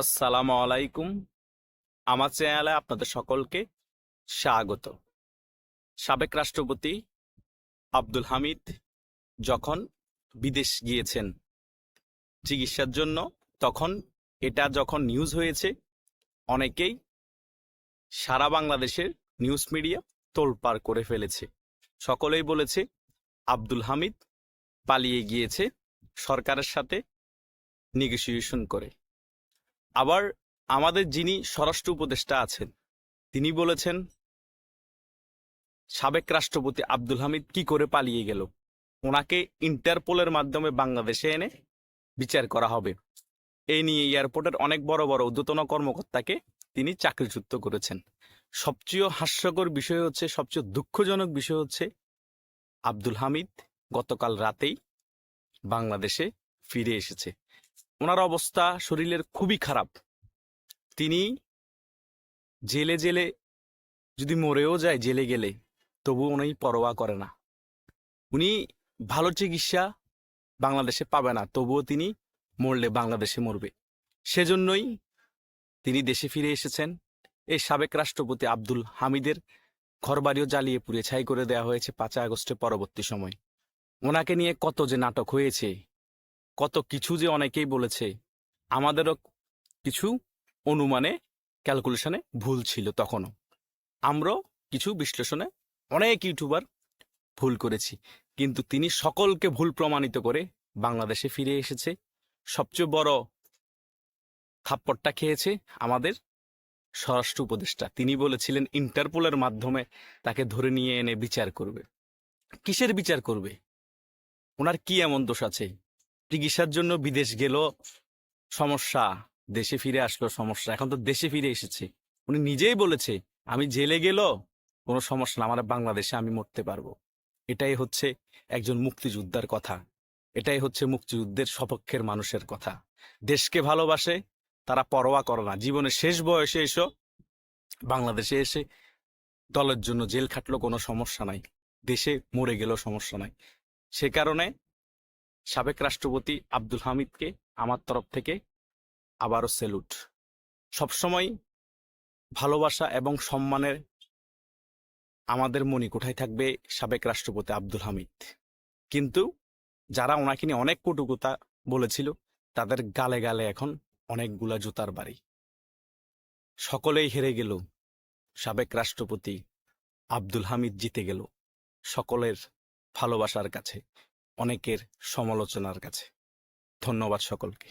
আসসালামু আলাইকুম। আমার চ্যানেলে আপনাদের সকলকে স্বাগত। সাবেক রাষ্ট্রপতি আব্দুল হামিদ যখন বিদেশ গিয়েছেন চিকিৎসার জন্য, তখন এটা যখন নিউজ হয়েছে, অনেকেই সারা বাংলাদেশের নিউজ মিডিয়া তোলপাড় করে ফেলেছে। সকলেই বলেছে, আব্দুল হামিদ পালিয়ে গিয়েছে সরকারের সাথে নেগোসিয়েশন করে। আবার আমাদের যিনি স্বরাষ্ট্র উপদেষ্টা আছেন, তিনি বলেছেন, সাবেক রাষ্ট্রপতি আব্দুল হামিদ কি করে পালিয়ে গেল? ওনাকে ইন্টারপোলের মাধ্যমে বাংলাদেশে এনে বিচার করা হবে। এই নিয়ে এয়ারপোর্টের অনেক বড় বড় ঊর্ধ্বতন কর্মকর্তাকে তিনি চাকরিচ্যুত করেছেন। সবচেয়ে হাস্যকর বিষয় হচ্ছে, সবচেয়ে দুঃখজনক বিষয় হচ্ছে, আব্দুল হামিদ গতকাল রাতেই বাংলাদেশে ফিরে এসেছে। ওনার অবস্থা শরীরের খুবই খারাপ। তিনি জেলে জেলে, যদি মরেও যায় জেলে গেলে, তবু উনি পরোয়া করে না। উনি ভালো চিকিৎসা বাংলাদেশে পাবে না, তবুও তিনি মরলে বাংলাদেশে মরবে। সেজন্যই তিনি দেশে ফিরে এসেছেন। এই সাবেক রাষ্ট্রপতি আব্দুল হামিদের ঘরবাড়িও জ্বালিয়ে পুড়ে ছাই করে দেওয়া হয়েছে পাঁচই আগস্টের পরবর্তী সময়। ওনাকে নিয়ে কত যে নাটক হয়েছে কত কিছু যে অনেকেই বলেছে, আমাদেরও কিছু অনুমানে ক্যালকুলেশনে ভুল ছিল তখনও। আমরাও কিছু বিশ্লেষণে অনেক ইউটিউবার ভুল করেছি, কিন্তু তিনি সকলকে ভুল প্রমাণিত করে বাংলাদেশে ফিরে এসেছে। সবচেয়ে বড় থাপ্পড়টা খেয়েছে আমাদের স্বরাষ্ট্র উপদেষ্টা। তিনি বলেছিলেন, ইন্টারপোলের মাধ্যমে তাকে ধরে নিয়ে এনে বিচার করবে। কিসের বিচার করবে? ওনার কি এমন দোষ আছে? চিকিৎসার জন্য বিদেশ গেল, সমস্যা, দেশে ফিরে আসলো সমস্যা। এখন তো দেশে ফিরে এসেছে। উনি নিজেই বলেছে, আমি জেলে গেল, কোনো সমস্যা না আমার বাংলাদেশে আমি মরতে পারব। এটাই হচ্ছে একজন মুক্তিযোদ্ধার কথা। এটাই হচ্ছে মুক্তিযুদ্ধের সপক্ষের মানুষের কথা। দেশকে ভালোবাসে, তারা পরোয়া করে না। জীবনের শেষ বয়সে এসো, বাংলাদেশে এসে দলের জন্য জেল খাটলো, কোনো সমস্যা নাই। দেশে মরে গেলেও সমস্যা নাই। সে কারণে সাবেক রাষ্ট্রপতি আব্দুল হামিদকে আমার তরফ থেকে আবারও সেলুট। সবসময় ভালোবাসা এবং সম্মানের আমাদের মণিকোঠায় থাকবে সাবেক রাষ্ট্রপতি আব্দুল হামিদ। কিন্তু যারা ওনাকে নিয়ে অনেক কটুকতা বলেছিল, তাদের গালে গালে এখন অনেকগুলা জুতার বাড়ি। সকলেই হেরে গেল। সাবেক রাষ্ট্রপতি আব্দুল হামিদ জিতে গেল। সকলের ভালোবাসার কাছে। অনেকের সমালোচনার কাছে। ধন্যবাদ সকলকে।